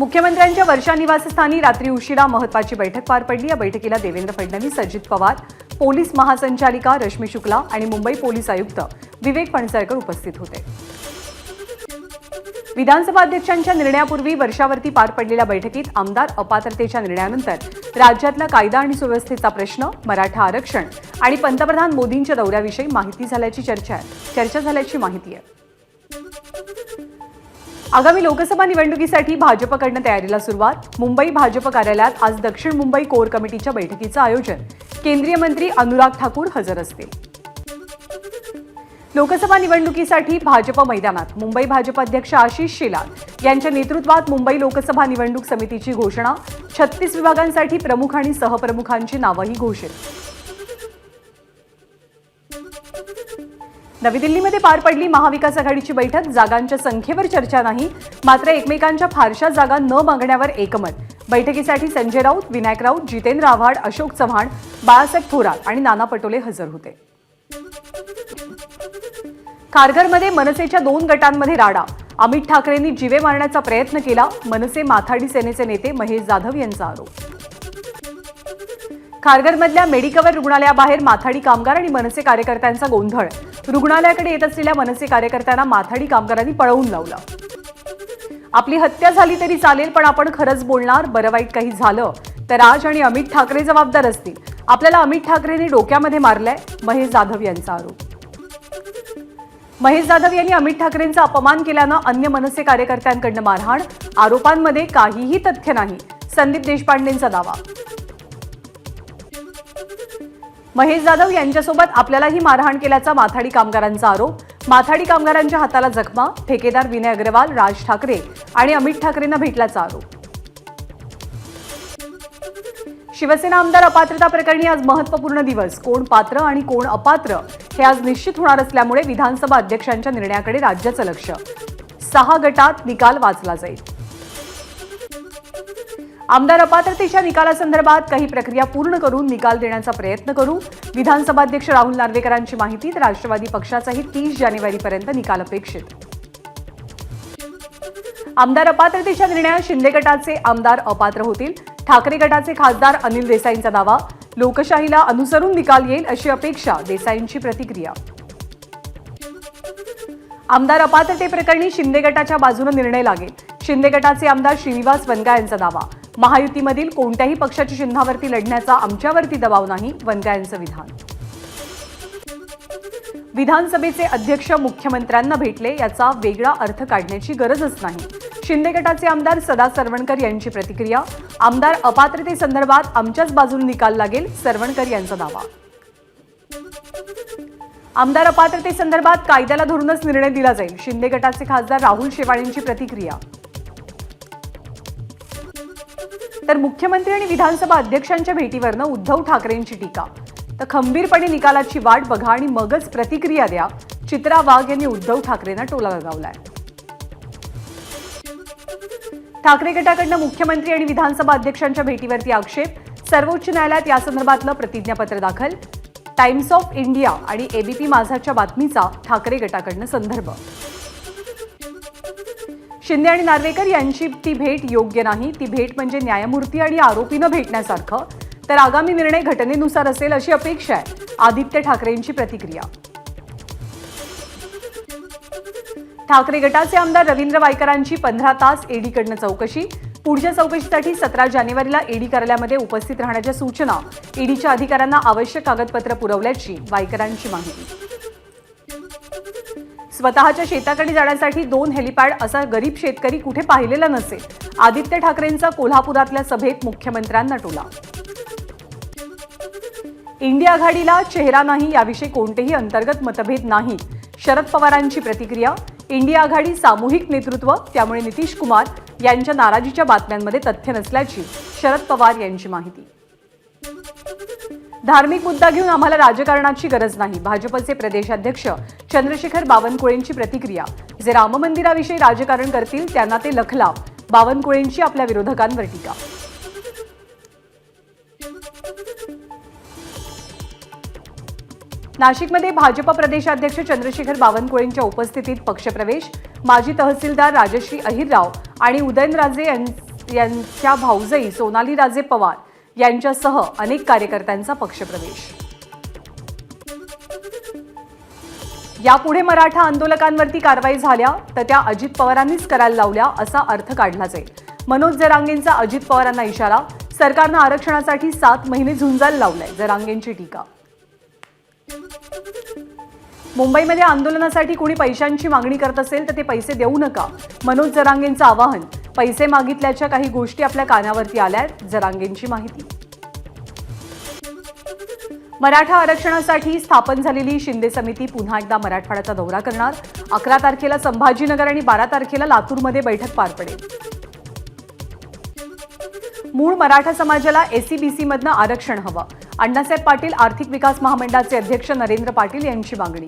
मुख्यमंत्र्यांच्या वर्षा निवासस्थानी रात्री उशिरा महत्वाची बैठक पार पडली. या बैठकीला देवेंद्र फडणवीस अजित पवार पोलीस महासंचालिका रश्मी शुक्ला आणि मुंबई पोलीस आयुक्त विवेक फणसळकर उपस्थित होते. विधानसभा अध्यक्षांच्या निर्णयापूर्वी वर्षावरती पार पडलेल्या बैठकीत आमदार अपात्रतेच्या निर्णयानंतर राज्यातला कायदा आणि सुव्यवस्थेचा प्रश्न मराठा आरक्षण आणि पंतप्रधान मोदींच्या दौऱ्याविषयी माहिती झाल्याची चर्चा चर्चा झाल्याची माहिती आहे. आगामी लोकसभा निवडणुकीसाठी भाजपकडनं तयारीला सुरुवात. मुंबई भाजप कार्यालयात आज दक्षिण मुंबई कोर कमिटीच्या बैठकीचं आयोजन. केंद्रीय मंत्री अनुराग ठाकूर हजर असतील. लोकसभा निवडणुकीसाठी भाजप मैदानात. मुंबई भाजप अध्यक्ष आशिष शेलार यांच्या नेतृत्वात मुंबई लोकसभा निवडणूक समितीची घोषणा. छत्तीस विभागांसाठी प्रमुख आणि सहप्रमुखांची नावंही घोषित. नवी दिल्लीमध्ये पार पडली महाविकास आघाडीची बैठक. जागांच्या संख्येवर चर्चा नाही मात्र एकमेकांच्या फारशा जागा न मागण्यावर एकमत. बैठकीसाठी संजय राऊत विनायक राऊत जितेंद्र आव्हाड अशोक चव्हाण बाळासाहेब थोरात आणि नाना पटोले हजर होते. खारघरमध्ये मनसेच्या दोन गटांमध्ये राडा. अमित ठाकरेंनी जिवे मारण्याचा प्रयत्न केला. मनसे माथाडी सेनेचे नेते महेश जाधव यांचा आरोप. खारघरमधल्या मेडिकवर रुग्णालयाबाहेर माथाडी कामगार आणि मनसे कार्यकर्त्यांचा गोंधळ. रुग्णालयाकडे येत असलेल्या मनसे कार्यकर्त्यांना माथाडी कामगारांनी पळवून लावलं. आपली हत्या झाली तरी चालेल पण आपण खरंच बोलणार बरं वाईट काही झालं तर राज आणि अमित ठाकरे जबाबदार असतील. आपल्याला अमित ठाकरेंनी डोक्यामध्ये मारलंय महेश जाधव यांचा आरोप. महेश जाधव यांनी अमित ठाकरेंचा अपमान केल्यानं अन्य मनसे कार्यकर्त्यांकडनं मारहाण आरोपांमध्ये काहीही तथ्य नाही संदीप देशपांडेंचा दावा. महेश जाधव यांच्यासोबत आपल्यालाही मारहाण केल्याचा माथाडी कामगारांचा आरोप. माथाडी कामगारांच्या हाताला जखमा ठेकेदार विनय अग्रवाल राज ठाकरे आणि अमित ठाकरेंना भेटल्याचा आरोप. शिवसेना आमदार अपात्रता प्रकरणी आज महत्त्वपूर्ण दिवस. कोण पात्र आणि कोण अपात्र हे आज निश्चित होणार असल्यामुळे विधानसभा अध्यक्षांच्या निर्णयाकडे राज्याचं लक्ष. सहा गटात निकाल वाचला जाईल. आमदार अपात्रतेच्या निकालासंदर्भात काही प्रक्रिया पूर्ण करून निकाल देण्याचा प्रयत्न करू. विधानसभा अध्यक्ष राहुल नार्वेकरांची माहिती तर राष्ट्रवादी पक्षाचाही तीस जानेवारीपर्यंत निकाल अपेक्षित. आमदार अपात्रतेच्या निर्णयात शिंदे गटाचे आमदार अपात्र होतील. ठाकरे गटाचे खासदार अनिल देसाईंचा दावा. लोकशाहीला अनुसरून निकाल येईल अशी अपेक्षा देसाईंची प्रतिक्रिया. आमदार अपात्रतेप्रकरणी शिंदे गटाच्या बाजूने निर्णय लागेल. शिंदे गटाचे आमदार श्रीनिवास वनगा यांचा दावा. महायुतीमधील कोणत्याही पक्षाच्या चिन्हावरती लढण्याचा आमच्यावरती दबाव नाही वनगायांचं विधान. विधानसभेचे अध्यक्ष मुख्यमंत्र्यांना भेटले याचा वेगळा अर्थ काढण्याची गरजच नाही. शिंदे गटाचे आमदार सदा सरवणकर यांची प्रतिक्रिया. आमदार अपात्रतेसंदर्भात आमच्याच बाजूने निकाल लागेल सरवणकर यांचा दावा. आमदार अपात्रतेसंदर्भात कायद्याला धरूनच निर्णय दिला जाईल शिंदे गटाचे खासदार राहुल शेवाळेंची प्रतिक्रिया. तर मुख्यमंत्री आणि विधानसभा अध्यक्षांच्या भेटीवरनं उद्धव ठाकरेंची टीका. तर खंबीरपणे निकालाची वाट बघा आणि मगच प्रतिक्रिया द्या. चित्रा वाघ यांनी उद्धव ठाकरेंना टोला लगावलाय. ठाकरे गटाकडनं मुख्यमंत्री आणि विधानसभा अध्यक्षांच्या भेटीवरती आक्षेप. सर्वोच्च न्यायालयात यासंदर्भातलं प्रतिज्ञापत्र दाखल. टाइम्स ऑफ इंडिया आणि एबीपी माझाच्या बातमीचा ठाकरे गटाकडनं संदर्भ. शिंदे आणि नार्वेकर यांची ती भेट योग्य नाही. ती भेट म्हणजे न्यायमूर्ती आणि आरोपीनं भेटण्यासारखं. तर आगामी निर्णय घटनेनुसार असेल अशी अपेक्षा आहे. आदित्य ठाकरेंची प्रतिक्रिया. ठाकरे गटाचे आमदार रवींद्र वायकरांची पंधरा तास ईडीकडनं चौकशी. पुढच्या चौकशीसाठी सतरा जानेवारीला ईडी कार्यालयामध्ये उपस्थित राहण्याच्या सूचना. ईडीच्या अधिकाऱ्यांना आवश्यक कागदपत्र पुरवल्याची वायकरांची माहिती. स्वतःच्या शेताकडे जाण्यासाठी दोन हेलिपॅड असा गरीब शेतकरी कुठे पाहिलेला नसेल. आदित्य ठाकरेंचा कोल्हापुरातल्या सभेत मुख्यमंत्र्यांना टोला. इंडिया आघाडीला चेहरा नाही याविषयी कोणतेही अंतर्गत मतभेद नाही. शरद पवारांची प्रतिक्रिया इंडिया आघाडी सामूहिक नेतृत्व त्यामुळे नितीश कुमार यांच्या नाराजीच्या बातम्यांमध्ये तथ्य नसल्याची शरद पवार यांची माहिती. धार्मिक मुद्दा घेऊन आम्हाला राजकारणाची गरज नाही. भाजपचे प्रदेशाध्यक्ष चंद्रशेखर बावनकुळेंची प्रतिक्रिया. जे राम मंदिराविषयी राजकारण करतील त्यांना ते लखला बावनकुळेंची आपल्या विरोधकांवर टीका. नाशिकमध्ये भाजप प्रदेशाध्यक्ष चंद्रशेखर बावनकुळेंच्या उपस्थितीत पक्षप्रवेश. माजी तहसीलदार राजश्री अहिरराव आणि उदयनराजे यां- यांच्या भाऊजई सोनाली राजे पवार. यांच्यासह अनेक कार्यकर्त्यांचा पक्षप्रवेश. यापुढे मराठा आंदोलकांवरती कारवाई झाल्या तर त्या अजित पवारांनीच करायला लावल्या असा अर्थ काढला जाईल. मनोज जरांगेंचा अजित पवारांना इशारा सरकारनं आरक्षणासाठी सात महिने झुंजायला लावलंय जरांगेंची टीका. मुंबईमध्ये आंदोलनासाठी कोणी पैशांची मागणी करत असेल तर ते पैसे देऊ नका मनोज जरांगेंचं आवाहन. पैसे मागितल्याच्या काही गोष्टी आपल्या कानावरती आल्यात. जरांगेंची माहिती. मराठा आरक्षणासाठी स्थापन झालेली शिंदे समिती पुन्हा एकदा मराठवाड्याचा दौरा करणार. अकरा तारखेला संभाजीनगर आणि बारा तारखेला लातूरमध्ये बैठक पार पडेल. मूळ मराठा समाजाला एसीबीसीमधनं आरक्षण हवं. अण्णासाहेब पाटील आर्थिक विकास महामंडळाचे अध्यक्ष नरेंद्र पाटील यांची मागणी.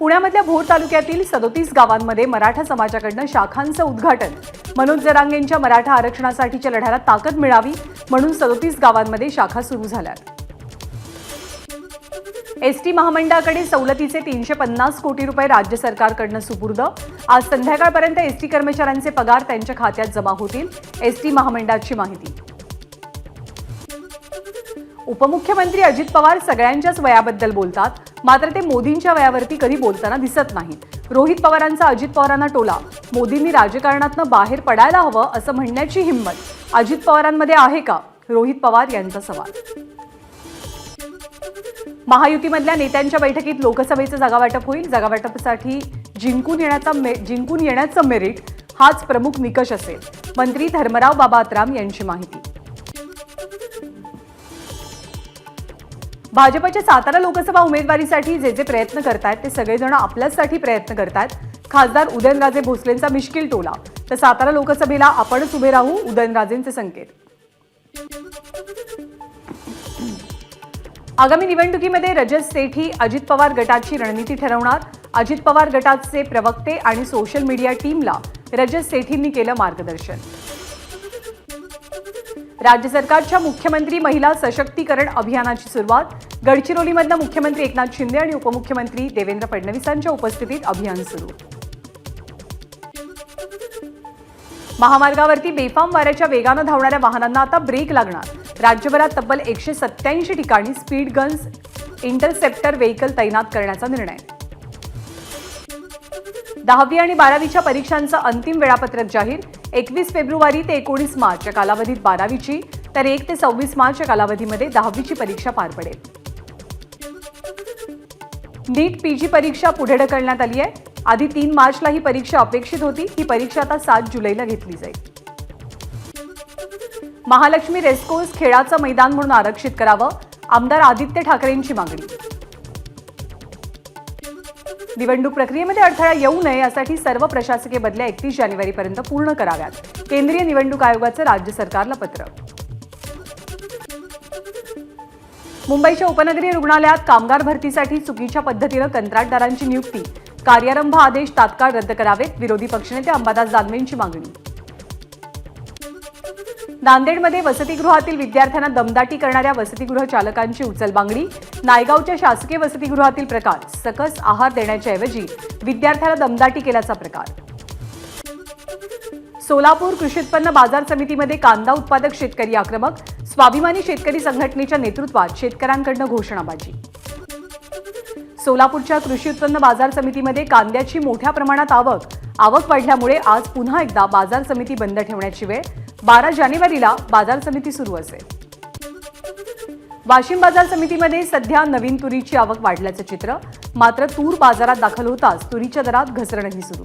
पुण्यामधल्या भोर तालुक्यातील सदोतीस गावांमध्ये मराठा समाजाकडनं शाखांचं उद्घाटन. मनोज जरांगेंच्या मराठा आरक्षणासाठीच्या लढ्याला ताकद मिळावी म्हणून सदोतीस गावांमध्ये शाखा सुरू झाल्या एसटी महामंडळाकडे सवलतीचे तीनशे पन्नास कोटी रुपये राज्य सरकारकडनं सुपूर्द. आज संध्याकाळपर्यंत एसटी कर्मचाऱ्यांचे पगार त्यांच्या खात्यात जमा होतील एसटी महामंडळाची माहिती. उपमुख्यमंत्री अजित पवार सगळ्यांच्याच वयाबद्दल बोलतात मात्र ते मोदींच्या वयावरती कधी बोलताना दिसत नाहीत. रोहित पवारांचा अजित पवारांना टोला. मोदींनी राजकारणातनं बाहेर पडायला हवं असं म्हणण्याची हिंमत. अजित पवारांमध्ये आहे का? रोहित पवार यांचा सवाल. महायुतीमधल्या नेत्यांच्या बैठकीत लोकसभेचं जागावाटप होईल. जागावाटपासाठी जिंकून येण्याचा मे- जिंकून येण्याचं मेरिट हाच प्रमुख निकष असेल. मंत्री धर्मराव बाबात्राम यांची माहिती. भाजपच्या सातारा लोकसभा उमेदवारीसाठी जे जे प्रयत्न करतायत ते सगळेजण आपल्याचसाठी प्रयत्न करतायत. खासदार उदयनराजे भोसलेंचा मिश्किल टोला. तर सातारा लोकसभेला आपणच उभे राहू उदयनराजेंचे संकेत. आगामी निवडणुकीमध्ये रजत सेठी अजित पवार गटाची रणनीती ठरवणार. अजित पवार गटाचे प्रवक्ते आणि सोशल मीडिया टीमला रजत सेठींनी केलं मार्गदर्शन. राज्य सरकारच्या मुख्यमंत्री महिला सशक्तीकरण अभियानाची सुरुवात. गडचिरोलीमधनं मुख्यमंत्री एकनाथ शिंदे आणि उपमुख्यमंत्री देवेंद्र फडणवीसांच्या उपस्थितीत अभियान सुरू. महामार्गावरती बेफाम वाऱ्याच्या वेगानं धावणाऱ्या वाहनांना आता ब्रेक लागणार. राज्यभरात तब्बल एकशे सत्याऐंशी ठिकाणी स्पीड गन्स इंटरसेप्टर व्हेकल तैनात करण्याचा निर्णय. दहावी आणि बारावीच्या परीक्षांचं अंतिम वेळापत्रक जाहीर. एकवीस फेब्रुवारी ते एकोणीस मार्च या कालावधीत बारावीची तर एक ते सव्वीस मार्च या कालावधीमध्ये दहावीची परीक्षा पार पडेल. नीट पीजी परीक्षा पुढे ढकलण्यात आली आहे. आधी तीन मार्चला ही परीक्षा अपेक्षित होती. ही परीक्षा आता सात जुलैला घेतली जाईल. महालक्ष्मी रेस्कोर्स खेळाचं मैदान म्हणून आरक्षित करावं. आमदार आदित्य ठाकरेंची मागणी. निवडणूक प्रक्रियेमध्ये अडथळा येऊ नये यासाठी सर्व प्रशासकीय बदल्या एकतीस जानेवारीपर्यंत पूर्ण कराव्यात. केंद्रीय निवडणूक आयोगाचं राज्य सरकारला पत्र. मुंबईच्या उपनगरीय रुग्णालयात कामगार भरतीसाठी चुकीच्या पद्धतीनं कंत्राटदारांची नियुक्ती. कार्यारंभ आदेश तात्काळ रद्द करावेत विरोधी पक्षनेते अंबादास दानवेंची मागणी. नांदेडमध्ये वसतिगृहातील विद्यार्थ्यांना दमदाटी करणाऱ्या वसतिगृह चालकांची उचलबांगडी. नायगावच्या शासकीय वसतिगृहातील प्रकार सकस आहार देण्याच्या ऐवजी विद्यार्थ्याला दमदाटी केल्याचा प्रकार. सोलापूर कृषी उत्पन्न बाजार समितीमध्ये कांदा उत्पादक शेतकरी आक्रमक स्वाभिमानी शेतकरी संघटनेच्या नेतृत्वात शेतकऱ्यांकडनं घोषणाबाजी. सोलापूरच्या कृषी उत्पन्न बाजार समितीमध्ये कांद्याची मोठ्या प्रमाणात आवक आवक वाढल्यामुळे आज पुन्हा एकदा बाजार समिती बंद ठेवण्याची वेळ बारा जानेवारीला बाजार समिती सुरू असेल. वाशिम बाजार समितीमध्ये सध्या नवीन तुरीची आवक वाढल्याचं चित्र. मात्र तूर बाजारात दाखल होताच तुरीच्या दरात घसरणही सुरू.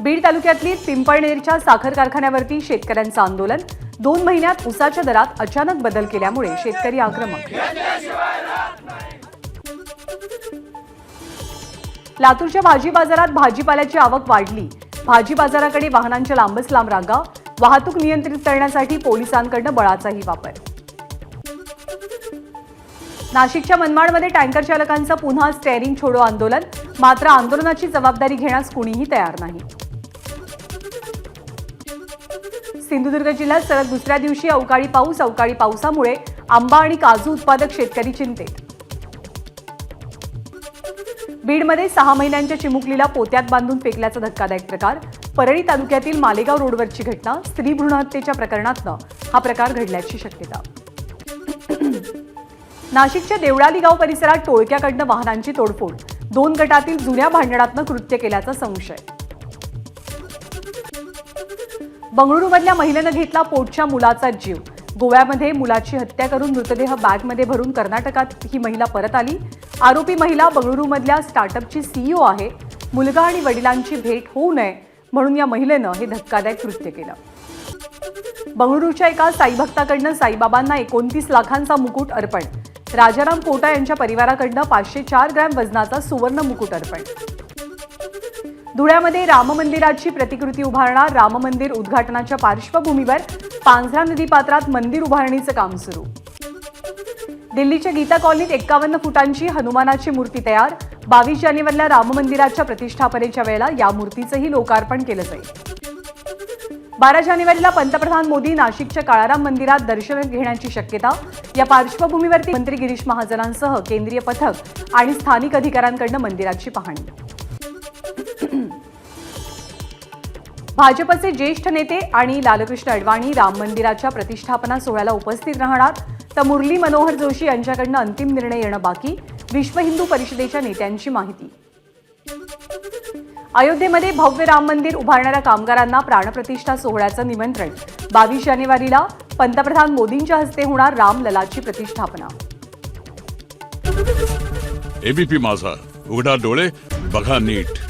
बीड तालुक्यातली पिंपळनेरच्या साखर कारखान्यावरती शेतकऱ्यांचं आंदोलन. दोन महिन्यात उसाच्या दरात अचानक बदल केल्यामुळे शेतकरी आक्रमक. लातूरच्या भाजी बाजारात भाजीपाल्याची आवक वाढली. भाजी बाजाराकडे वाहनांच्या लांबच लांब रांगा. वाहतूक नियंत्रित करण्यासाठी पोलिसांकडनं बळाचाही वापर. नाशिकच्या मनमाडमध्ये टँकर चालकांचं पुन्हा स्टेअरिंग छोडो आंदोलन. मात्र आंदोलनाची जबाबदारी घेण्यास कुणीही तयार नाही. सिंधुदुर्ग जिल्ह्यात सलग दुसऱ्या दिवशी अवकाळी पाऊस अवकाळी पावसामुळे आंबा आणि काजू उत्पादक शेतकरी चिंतेत. बीडमध्ये सहा महिन्यांच्या चिमुकलीला पोत्यात बांधून फेकल्याचा धक्कादायक प्रकार. परळी तालुक्यातील मालेगाव रोडवरची घटना स्त्री भ्रूणहत्येच्या प्रकरणातनं हा प्रकार घडल्याची शक्यता. नाशिकच्या देवळाली गाव परिसरात टोळक्याकडनं वाहनांची तोडफोड. दोन गटातील जुन्या भांडणातनं कृत्य केल्याचा संशय. बंगळुरूमधल्या महिलेनं घेतला पोटच्या मुलाचा जीव. गोव्यामध्ये मुलाची हत्या करून मृतदेह बॅगमध्ये भरून कर्नाटकात ही महिला परत आली. आरोपी महिला बंगळुरूमधल्या स्टार्टअपची सीईओ आहे. मुलगा आणि वडिलांची भेट होऊ नये म्हणून या महिलेनं हे धक्कादायक कृत्य केलं. बंगळुरूच्या एका साईभक्ताकडनं साईबाबांना एकोणतीस लाखांचा मुकुट अर्पण. राजाराम कोटा यांच्या परिवाराकडनं पाचशे चार ग्रॅम वजनाचा सुवर्ण मुकुट अर्पण. धुळ्यामध्ये राम मंदिराची प्रतिकृती उभारणार राम मंदिर उद्घाटनाच्या पार्श्वभूमीवर पांझरा नदी पात्रात मंदिर उभारणीचं काम सुरू. दिल्लीच्या गीता कॉलनीत एक्कावन्न फुटांची हनुमानाची मूर्ती तयार बावीस जानेवारीला राम मंदिराच्या प्रतिष्ठापनेच्या वेळेला या मूर्तीचंही लोकार्पण केलं जाईल. बारा जानेवारीला पंतप्रधान मोदी नाशिकच्या काळाराम मंदिरात दर्शन घेण्याची शक्यता. या पार्श्वभूमीवरती मंत्री गिरीश महाजनांसह केंद्रीय पथक आणि स्थानिक अधिकाऱ्यांकडनं मंदिराची पाहणी. भाजपचे ज्येष्ठ नेते आणि लालकृष्ण अडवाणी राम मंदिराच्या प्रतिष्ठापना सोहळ्याला उपस्थित राहणार तर मुरली मनोहर जोशी यांच्याकडनं अंतिम निर्णय येणं बाकी विश्व हिंदू परिषदेच्या नेत्यांची माहिती. अयोध्येमध्ये भव्य राम मंदिर उभारणाऱ्या कामगारांना प्राणप्रतिष्ठा सोहळ्याचं निमंत्रण. बावीस जानेवारीला पंतप्रधान मोदींच्या हस्ते होणार राम ललाची प्रतिष्ठापना. एबीपी माझा. उघडा डोळे बघा नीट.